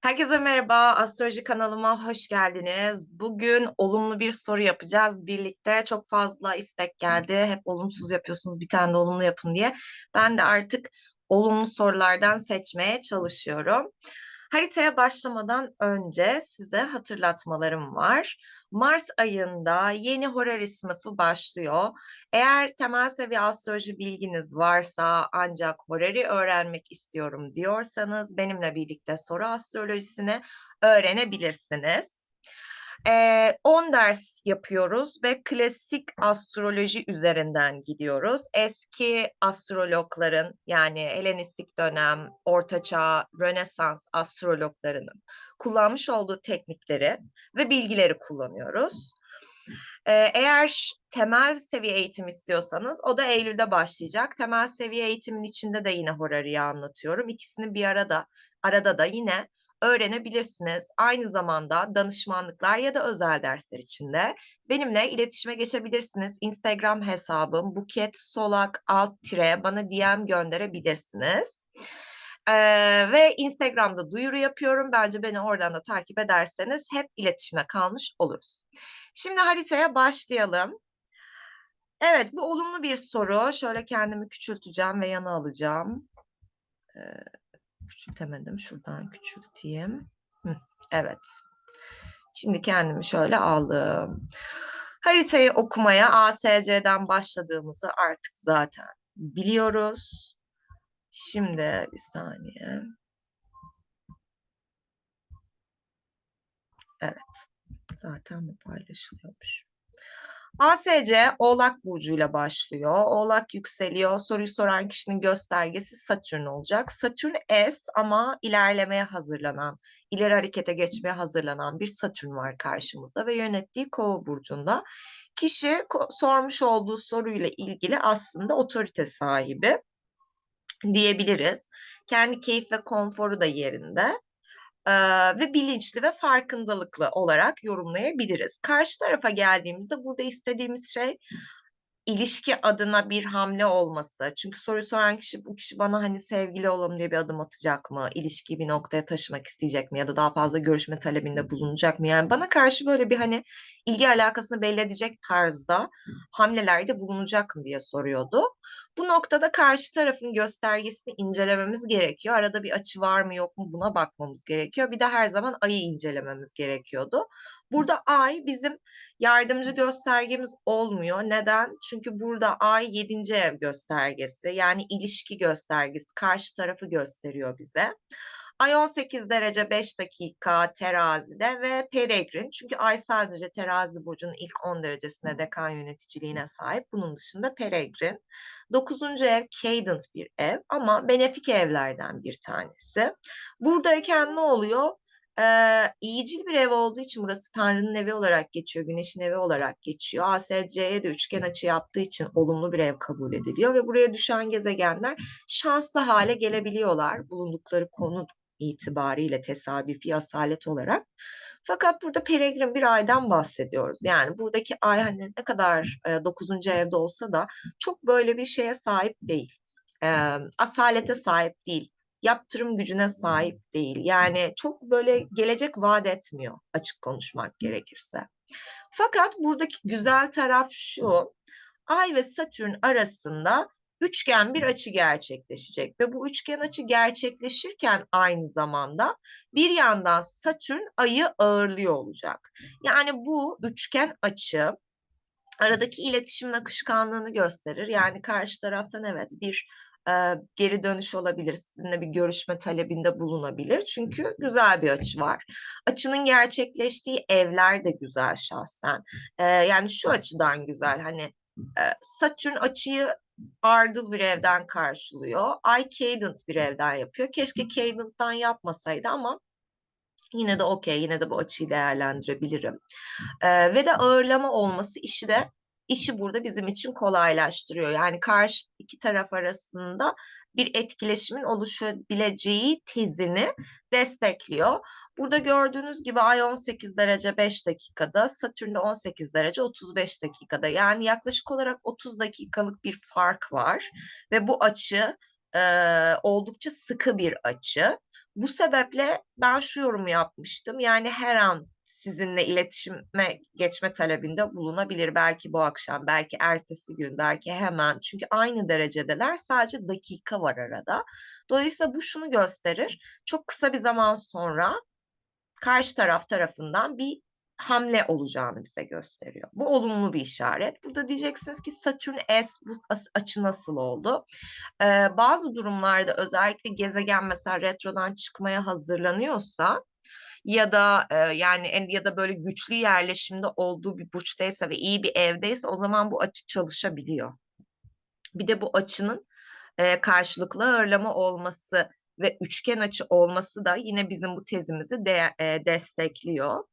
Herkese merhaba, astroloji kanalıma hoş geldiniz. Bugün olumlu bir soru yapacağız birlikte. Çok fazla istek geldi. Hep olumsuz yapıyorsunuz, bir tane de olumlu yapın diye. Ben de artık olumlu sorulardan seçmeye çalışıyorum. Haritaya başlamadan önce size hatırlatmalarım var. Mart ayında yeni Horary sınıfı başlıyor. Eğer temel seviye astroloji bilginiz varsa ancak Horary öğrenmek istiyorum diyorsanız benimle birlikte soru astrolojisini öğrenebilirsiniz. Ee, 10 ders yapıyoruz ve klasik astroloji üzerinden gidiyoruz. Eski astrologların yani Helenistik dönem, Ortaçağ, Rönesans astrologlarının kullanmış olduğu teknikleri ve bilgileri kullanıyoruz. Eğer temel seviye eğitim istiyorsanız o da Eylül'de başlayacak. Temel seviye eğitimin içinde de yine Horari'yi anlatıyorum. İkisini bir arada arada da yine öğrenebilirsiniz. Aynı zamanda danışmanlıklar ya da özel dersler içinde benimle iletişime geçebilirsiniz. Instagram hesabım buket solak alt tire bana DM gönderebilirsiniz. Ee, ve Instagram'da duyuru yapıyorum. Bence beni oradan da takip ederseniz hep iletişime kalmış oluruz. Şimdi haritaya başlayalım. Evet, bu olumlu bir soru. Şöyle kendimi küçülteceğim ve yana alacağım. Ee, küçültemedim. Şuradan küçülteyim. Hı, evet. Şimdi kendimi şöyle aldım. Haritayı okumaya ASC'den başladığımızı artık zaten biliyoruz. Şimdi bir saniye. Evet. Zaten bu paylaşılıyormuş. ASC Oğlak Burcu'yla başlıyor. Oğlak yükseliyor. Soruyu soran kişinin göstergesi Satürn olacak. Satürn S ama ilerlemeye hazırlanan, ileri harekete geçmeye hazırlanan bir Satürn var karşımızda ve yönettiği Kova Burcu'nda. Kişi sormuş olduğu soruyla ilgili aslında otorite sahibi diyebiliriz. Kendi keyif ve konforu da yerinde ve bilinçli ve farkındalıklı olarak yorumlayabiliriz. Karşı tarafa geldiğimizde burada istediğimiz şey ilişki adına bir hamle olması. Çünkü soruyu soran kişi bu kişi bana hani sevgili olalım diye bir adım atacak mı? İlişkiyi bir noktaya taşımak isteyecek mi? Ya da daha fazla görüşme talebinde bulunacak mı? Yani bana karşı böyle bir hani ilgi alakasını belli edecek tarzda hamlelerde bulunacak mı diye soruyordu. Bu noktada karşı tarafın göstergesini incelememiz gerekiyor. Arada bir açı var mı yok mu buna bakmamız gerekiyor. Bir de her zaman ayı incelememiz gerekiyordu. Burada ay bizim yardımcı göstergemiz olmuyor. Neden? Çünkü burada ay 7. ev göstergesi yani ilişki göstergesi karşı tarafı gösteriyor bize. Ay 18 derece 5 dakika terazide ve peregrin. Çünkü ay sadece terazi burcunun ilk 10 derecesine dekan yöneticiliğine sahip. Bunun dışında peregrin. 9. ev cadent bir ev ama benefik evlerden bir tanesi. Buradayken ne oluyor? Ee, iyicil bir ev olduğu için burası Tanrı'nın evi olarak geçiyor, Güneş'in evi olarak geçiyor. ASC'ye de üçgen açı yaptığı için olumlu bir ev kabul ediliyor ve buraya düşen gezegenler şanslı hale gelebiliyorlar bulundukları konu itibariyle tesadüfi asalet olarak. Fakat burada peregrin bir aydan bahsediyoruz. Yani buradaki ay hani ne kadar e, 9. evde olsa da çok böyle bir şeye sahip değil. E, asalete sahip değil yaptırım gücüne sahip değil. Yani çok böyle gelecek vaat etmiyor açık konuşmak gerekirse. Fakat buradaki güzel taraf şu. Ay ve Satürn arasında üçgen bir açı gerçekleşecek ve bu üçgen açı gerçekleşirken aynı zamanda bir yandan Satürn ayı ağırlıyor olacak. Yani bu üçgen açı aradaki iletişimin akışkanlığını gösterir. Yani karşı taraftan evet bir e, geri dönüş olabilir. Sizinle bir görüşme talebinde bulunabilir. Çünkü güzel bir açı var. Açının gerçekleştiği evler de güzel şahsen. E, yani şu açıdan güzel. Hani Satürn açıyı ardıl bir evden karşılıyor. Ay cadent bir evden yapıyor. Keşke cadent'tan yapmasaydı ama yine de okey. Yine de bu açıyı değerlendirebilirim. E, ve de ağırlama olması işi de işi burada bizim için kolaylaştırıyor. Yani karşı iki taraf arasında bir etkileşimin oluşabileceği tezini destekliyor. Burada gördüğünüz gibi ay 18 derece 5 dakikada, Satürn de 18 derece 35 dakikada. Yani yaklaşık olarak 30 dakikalık bir fark var ve bu açı e, oldukça sıkı bir açı. Bu sebeple ben şu yorumu yapmıştım. Yani her an sizinle iletişime geçme talebinde bulunabilir. Belki bu akşam, belki ertesi gün, belki hemen. Çünkü aynı derecedeler. Sadece dakika var arada. Dolayısıyla bu şunu gösterir. Çok kısa bir zaman sonra karşı taraf tarafından bir hamle olacağını bize gösteriyor. Bu olumlu bir işaret. Burada diyeceksiniz ki Satürn S bu açı nasıl oldu? Ee, bazı durumlarda özellikle gezegen mesela retrodan çıkmaya hazırlanıyorsa ya da e, yani ya da böyle güçlü yerleşimde olduğu bir burçtaysa ve iyi bir evdeyse o zaman bu açı çalışabiliyor. Bir de bu açının e, karşılıklı ağırlama olması ve üçgen açı olması da yine bizim bu tezimizi de, e, destekliyor.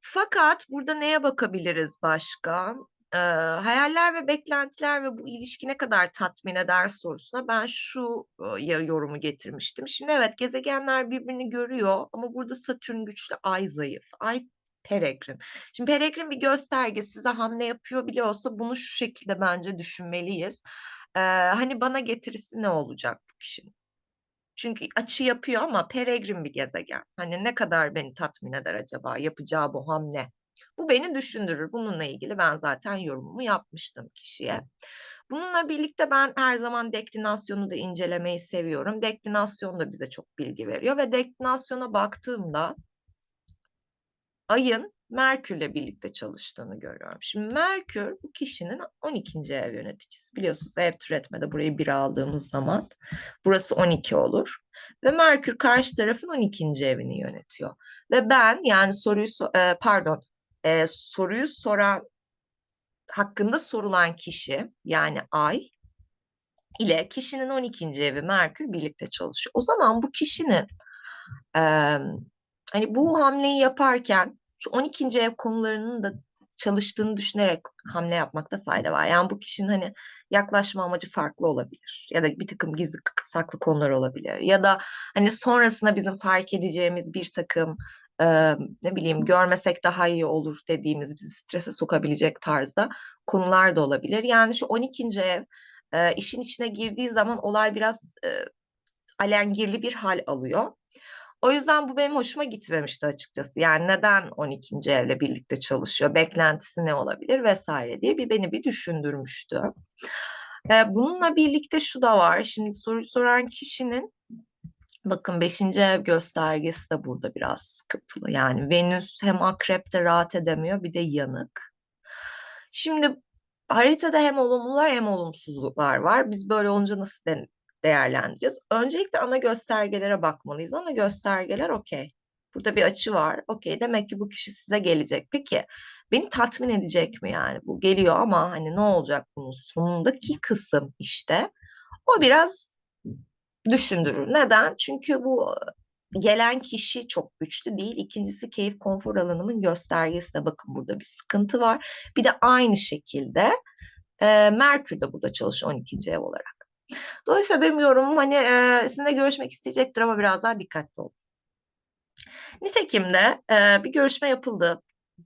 Fakat burada neye bakabiliriz başka? Ee, hayaller ve beklentiler ve bu ilişki ne kadar tatmin eder sorusuna ben şu e, yorumu getirmiştim. Şimdi evet gezegenler birbirini görüyor ama burada Satürn güçlü, Ay zayıf. Ay peregrin. Şimdi peregrin bir gösterge size hamle yapıyor bile olsa bunu şu şekilde bence düşünmeliyiz. Ee, hani bana getirisi ne olacak bu kişinin? Çünkü açı yapıyor ama peregrin bir gezegen. Hani ne kadar beni tatmin eder acaba yapacağı bu hamle? Bu beni düşündürür. Bununla ilgili ben zaten yorumumu yapmıştım kişiye. Bununla birlikte ben her zaman deklinasyonu da incelemeyi seviyorum. Deklinasyon da bize çok bilgi veriyor ve deklinasyona baktığımda ayın Merkür'le birlikte çalıştığını görüyorum. Şimdi Merkür bu kişinin 12. ev yöneticisi. Biliyorsunuz ev türetmede burayı bir aldığımız zaman burası 12 olur. Ve Merkür karşı tarafın 12. evini yönetiyor. Ve ben yani soruyu e, pardon e, soruyu soran hakkında sorulan kişi yani ay ile kişinin 12. evi Merkür birlikte çalışıyor. O zaman bu kişinin e, hani bu hamleyi yaparken şu 12. ev konularının da çalıştığını düşünerek hamle yapmakta fayda var. Yani bu kişinin hani yaklaşma amacı farklı olabilir. Ya da bir takım gizli saklı konular olabilir. Ya da hani sonrasında bizim fark edeceğimiz bir takım e, ne bileyim görmesek daha iyi olur dediğimiz bizi strese sokabilecek tarzda konular da olabilir. Yani şu 12. ev e, işin içine girdiği zaman olay biraz e, alengirli bir hal alıyor. O yüzden bu benim hoşuma gitmemişti açıkçası. Yani neden 12. evle birlikte çalışıyor, beklentisi ne olabilir vesaire diye bir beni bir düşündürmüştü. Bununla birlikte şu da var. Şimdi soru soran kişinin bakın 5. ev göstergesi de burada biraz sıkıntılı. Yani Venüs hem akrepte rahat edemiyor bir de yanık. Şimdi haritada hem olumlular hem olumsuzluklar var. Biz böyle olunca nasıl değerlendiriyoruz. Öncelikle ana göstergelere bakmalıyız. Ana göstergeler okey. Burada bir açı var. Okey demek ki bu kişi size gelecek. Peki beni tatmin edecek mi yani? Bu geliyor ama hani ne olacak bunun sonundaki kısım işte. O biraz düşündürür. Neden? Çünkü bu gelen kişi çok güçlü değil. İkincisi keyif konfor alanımın göstergesi de bakın burada bir sıkıntı var. Bir de aynı şekilde e, Merkür de burada çalışıyor 12. ev olarak. Dolayısıyla benim yorumum hani e, sizinle görüşmek isteyecektir ama biraz daha dikkatli olun. Nitekim de e, bir görüşme yapıldı.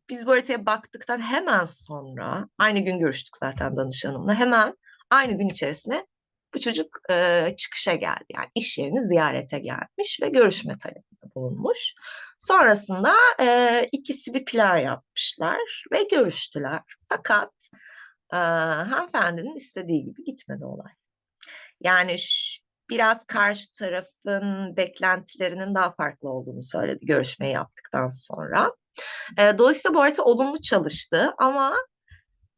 Biz bu haritaya baktıktan hemen sonra, aynı gün görüştük zaten danışanımla, hemen aynı gün içerisinde bu çocuk e, çıkışa geldi. Yani iş yerini ziyarete gelmiş ve görüşme talebinde bulunmuş. Sonrasında e, ikisi bir plan yapmışlar ve görüştüler. Fakat e, hanımefendinin istediği gibi gitmedi olay. Yani biraz karşı tarafın beklentilerinin daha farklı olduğunu söyledi görüşmeyi yaptıktan sonra. E, dolayısıyla bu harita olumlu çalıştı ama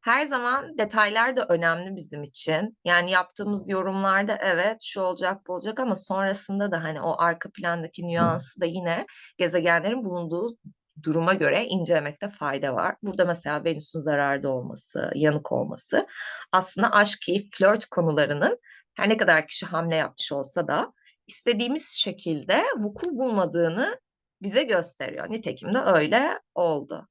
her zaman detaylar da önemli bizim için. Yani yaptığımız yorumlarda evet şu olacak bu olacak ama sonrasında da hani o arka plandaki nüansı da yine gezegenlerin bulunduğu duruma göre incelemekte fayda var. Burada mesela Venüs'ün zararda olması, yanık olması aslında aşk, keyif, flört konularının her ne kadar kişi hamle yapmış olsa da istediğimiz şekilde vuku bulmadığını bize gösteriyor. Nitekim de öyle oldu.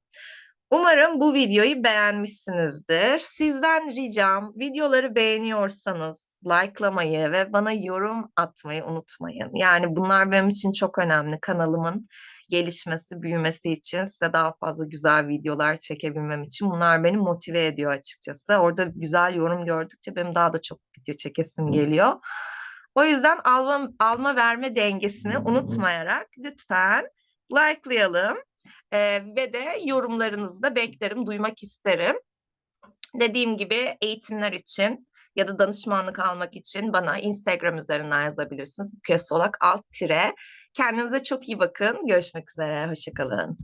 Umarım bu videoyu beğenmişsinizdir. Sizden ricam videoları beğeniyorsanız likelamayı ve bana yorum atmayı unutmayın. Yani bunlar benim için çok önemli. Kanalımın gelişmesi, büyümesi için size daha fazla güzel videolar çekebilmem için bunlar beni motive ediyor açıkçası. Orada güzel yorum gördükçe benim daha da çok video çekesim geliyor. O yüzden alma, alma verme dengesini unutmayarak lütfen likelayalım. Ee, ve de yorumlarınızı da beklerim, duymak isterim. Dediğim gibi eğitimler için ya da danışmanlık almak için bana Instagram üzerinden yazabilirsiniz. Buket Solak alt tire. Kendinize çok iyi bakın. Görüşmek üzere. Hoşçakalın.